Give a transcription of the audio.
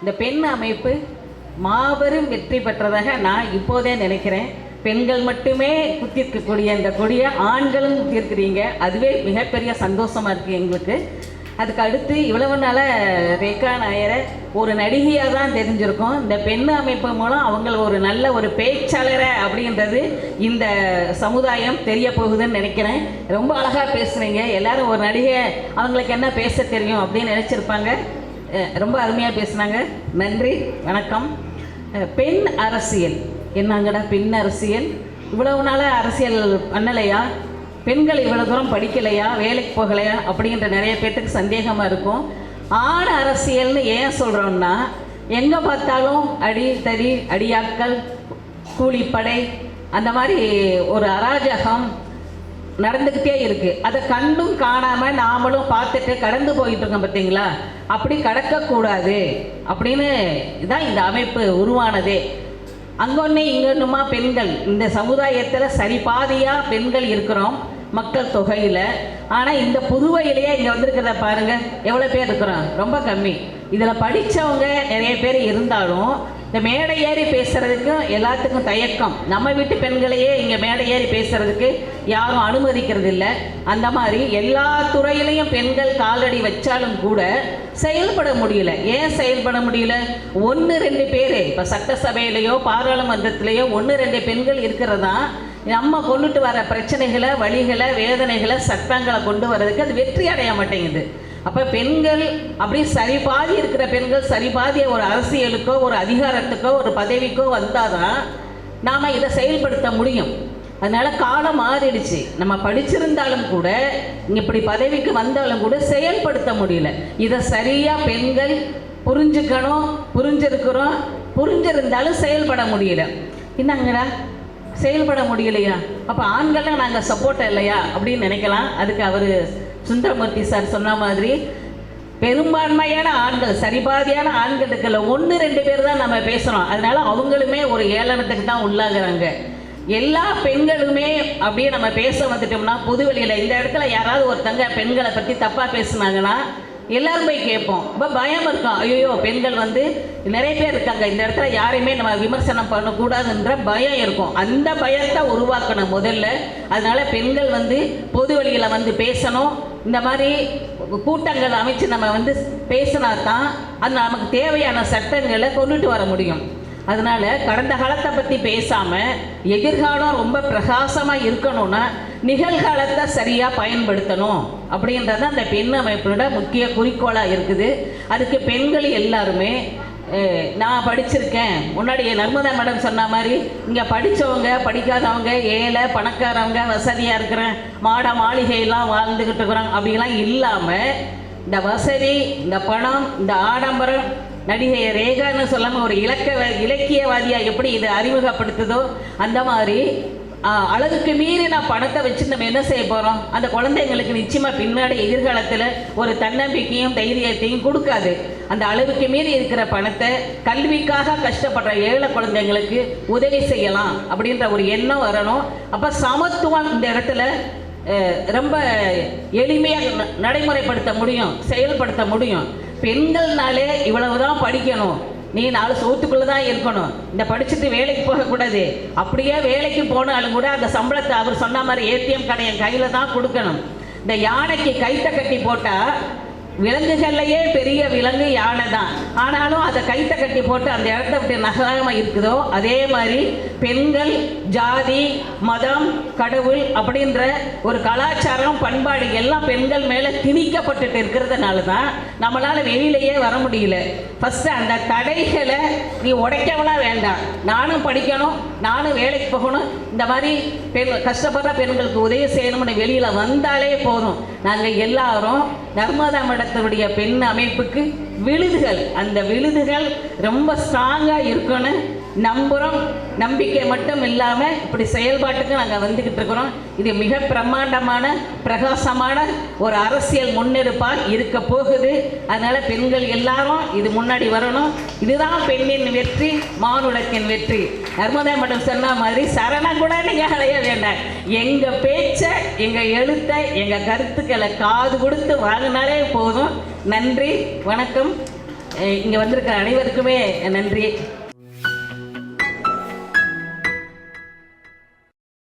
இந்த பெண் அமைப்பு மாபெரும் வெற்றி பெற்றதாக நான் இப்போதே நினைக்கிறேன். பெண்கள் மட்டுமே குத்திருக்கக்கூடிய இந்த கொடியை ஆண்களும் குத்திருக்கிறீங்க அதுவே மிகப்பெரிய சந்தோஷமாக இருக்குது எங்களுக்கு. அதுக்கு அடுத்து இவ்வளவு நாள ரேகா நாயரை ஒரு நடிகையாக தான் தெரிஞ்சிருக்கோம். இந்த பெண் அமைப்பு மூலம் அவங்கள ஒரு நல்ல ஒரு பேச்சாளரை அப்படின்றது இந்த சமுதாயம் தெரிய போகுதுன்னு நினைக்கிறேன். ரொம்ப அழகாக பேசுகிறீங்க எல்லாரும் ஒரு நடிகை அவங்களுக்கு என்ன பேச தெரியும் அப்படின்னு நினச்சிருப்பாங்க. ரொம்ப அருமையாக பேசுனாங்க. நன்றி வணக்கம். பெண் அரசியல். என்னங்கடா பெண் அரசியல்? இவ்வளவு நாளாக அரசியல் பண்ணலையா? பெண்கள் இவ்வளோ தூரம் படிக்கலையா? வேலைக்கு போகலையா? அப்படின்ற நிறைய பேர்த்துக்கு சந்தேகமாக இருக்கும். ஆண் அரசியல்னு ஏன் சொல்கிறோம்னா எங்கே பார்த்தாலும் அடி தறி அடியாட்கள் கூலிப்படை அந்த மாதிரி ஒரு அராஜகம் நடந்துக்கிட்டே இருக்கு. அதை கண்டும் காணாம நாமளும் பார்த்துட்டு கடந்து போயிட்டு இருக்கோம் பார்த்தீங்களா? அப்படி கடக்கக்கூடாது. அப்படின்னு தான் இந்த அமைப்பு உருவானதே. அங்கொன்னே இங்கொன்னுமா பெண்கள். இந்த சமுதாயத்தில் சரி பாதியாக பெண்கள் இருக்கிறோம். மக்கள் தொகையில். ஆனால் இந்த புதுவையிலேயே இங்கே வந்திருக்கிறத பாருங்கள் எவ்வளோ பேர் இருக்கிறோம்? ரொம்ப கம்மி. இதில் படித்தவங்க நிறைய பேர் இருந்தாலும் இந்த மேடை ஏறி பேசுகிறதுக்கும் எல்லாத்துக்கும் தயக்கம். நம்ம வீட்டு பெண்களையே இங்கே மேடை ஏறி பேசுறதுக்கு யாரும் அனுமதிக்கிறது இல்லை. அந்த மாதிரி எல்லா துறையிலையும் பெண்கள் காலடி வச்சாலும் கூட செயல்பட முடியல. ஏன் செயல்பட முடியல? ஒன்று ரெண்டு பேர். இப்போ சட்டசபையிலையோ பாராளுமன்றத்திலேயோ ஒன்று ரெண்டு பெண்கள் இருக்கிறதா? நம்ம கொண்டுட்டு வர பிரச்சனைகளை வழிகளை வேதனைகளை சட்டங்களை கொண்டு வர்றதுக்கு அது வெற்றி அடைய மாட்டேங்குது. அப்போ பெண்கள் அப்படி சரி பாதி இருக்கிற பெண்கள் சரி பாதிய ஒரு அரசியலுக்கோ ஒரு அதிகாரத்துக்கோ ஒரு பதவிக்கோ வந்தால் தான் நாம் இதை செயல்படுத்த முடியும். அதனால் காலம் மாறிடுச்சு. நம்ம படிச்சிருந்தாலும் கூட இப்படி பதவிக்கு வந்தாலும் கூட செயல்படுத்த முடியல. இதை சரியாக பெண்கள் புரிஞ்சுக்கணும் புரிஞ்சிருக்கிறோம் புரிஞ்சிருந்தாலும் செயல்பட முடியல. என்னங்கடா? செயல்பட முடியலையா? அப்போ ஆண்கள்லாம் நாங்கள் சப்போர்ட் இல்லையா? அப்படின்னு நினைக்கலாம். அதுக்கு அவர் சுந்தரமூர்த்தி சார் சொன்ன மாதிரி பெரும்பான்மையான ஆண்கள் சரிபாதியான ஆண்களுக்குள்ள ஒன்று ரெண்டு பேர் தான் நம்ம பேசுகிறோம் அதனால அவங்களுமே ஒரு ஏளனத்துக்கு தான் உள்ளாகிறாங்க. எல்லா பெண்களுமே அப்படியே நம்ம பேச வந்துட்டோம்னா பொதுவெளியில் இந்த இடத்துல யாராவது ஒருத்தங்க பெண்களை பற்றி தப்பாக பேசுனாங்கன்னா எல்லாரும் போய் கேட்போம். இப்போ பயம் இருக்கும். ஐயோ பெண்கள் வந்து நிறைய பேர் இருக்காங்க. இந்த இடத்துல யாரையுமே நம்ம விமர்சனம் பண்ணக்கூடாதுன்ற பயம் இருக்கும். அந்த பயத்தை உருவாக்கணும் முதல்ல. அதனால பெண்கள் வந்து பொது வழியில் வந்து பேசணும். இந்த மாதிரி கூட்டங்கள் அமைச்சு நம்ம வந்து பேசினா தான் அது நமக்கு தேவையான சட்டங்களை கொண்டுட்டு வர முடியும். அதனால் கடந்த காலத்தை பற்றி பேசாமல் எதிர்காலம் ரொம்ப பிரகாசமாக இருக்கணும்னா நிகழ்காலத்தை சரியாக பயன்படுத்தணும் அப்படின்றது அந்த பெண் அமைப்போட முக்கிய குறிக்கோளாக இருக்குது. அதுக்கு பெண்கள் எல்லாருமே நான் படிச்சிருக்கேன். முன்னாடி நர்மதா மேடம் சொன்ன மாதிரி இங்கே படித்தவங்க படிக்காதவங்க ஏழை பணக்காரவங்க வசதியாக இருக்கிற மாட மாளிகையெல்லாம் வாழ்ந்துக்கிட்டு இருக்கிறாங்க. அப்படிலாம் இல்லாமல் இந்த வசதி இந்த பணம் இந்த ஆடம்பரம் நடிகை ரேகான்னு சொல்லாமல் ஒரு இலக்க இலக்கியவாதியாக எப்படி இதை அறிமுகப்படுத்துதோ அந்த மாதிரி அழகுக்கு அளவுக்கு மீறி நான் பணத்தை வச்சு நம்ம என்ன செய்ய போகிறோம் அந்த குழந்தைங்களுக்கு நிச்சயமாக பின்னாடி எதிர்காலத்தில் ஒரு தன்னம்பிக்கையும் தைரியத்தையும் கொடுக்காது. அந்த அளவுக்கு மீறி இருக்கிற பணத்தை கல்விக்காக கஷ்டப்படுற ஏழை குழந்தைங்களுக்கு உதவி செய்யலாம் அப்படின்ற ஒரு எண்ணம் வரணும். அப்போ சமத்துவம் இந்த இடத்துல ரொம்ப எளிமையாக நடைமுறைப்படுத்த முடியும் செயல்படுத்த முடியும். பெண்கள்னாலே இவ்வளவுதான் படிக்கணும். நீ நாலு சோத்துக்குள்ளே தான் இருக்கணும். இந்த படிச்சுட்டு வேலைக்கு போகக்கூடாது. அப்படியே வேலைக்கு போனாலும் கூட அந்த சம்பளத்தை அவர் சொன்ன மாதிரி ஏடிஎம் கடை என் கையில் தான் கொடுக்கணும். இந்த யானைக்கு கைத்த கட்டி போட்டால் விலங்குகள்லையே பெரிய விலங்கு யானை தான். ஆனாலும் அதை கைத்த கட்டி போட்டு அந்த இடத்த விட்டு நகராமல் இருக்குதோ? அதே மாதிரி பெண்கள் ஜாதி மதம் கடவுள் அப்படின்ற ஒரு கலாச்சாரம் பண்பாடு எல்லாம் பெண்கள் மேலே திணிக்கப்பட்டுட்டு இருக்கிறதுனால தான் நம்மளால் வெளியிலேயே வர முடியல. ஃபஸ்ட்டு அந்த தடைகளை நீ உடைக்கவெல்லாம் வேண்டாம். நானும் படிக்கணும் நானும் வேலைக்கு போகணும். இந்த மாதிரி பெண் கஷ்டப்படுற பெண்களுக்கு உதவி செய்யணும்னு வெளியில் வந்தாலே போதும். நாங்கள் எல்லாரும் நர்மதா மடத்தினுடைய பெண் அமைப்புக்கு விழுதுகள். அந்த விழுதுகள் ரொம்ப ஸ்ட்ராங்காக இருக்கணும். நம்புகிறோம் நம்பிக்கை மட்டும் இல்லாமல் இப்படி செயல்பாட்டுக்கு நாங்கள் வந்துக்கிட்டு இருக்கிறோம். இது மிக பிரம்மாண்டமான பிரகாசமான ஒரு அரசியல் முன்னெடுப்பால் இருக்க போகுது. அதனால் பெண்கள் எல்லாரும் இது முன்னாடி வரணும். இதுதான் பெண்ணின் வெற்றி மானுடத்தின் வெற்றி. நர்மதா மட்டும் சொன்ன மாதிரி சரணம் கூட நீங்கள் அடைய வேண்டாம். எங்கள் பேச்சை எங்கள் எழுத்தை எங்கள் கருத்துக்களை காது கொடுத்து வாங்கினாலே போதும். நன்றி வணக்கம். இங்கே வந்திருக்க அனைவருக்குமே நன்றி.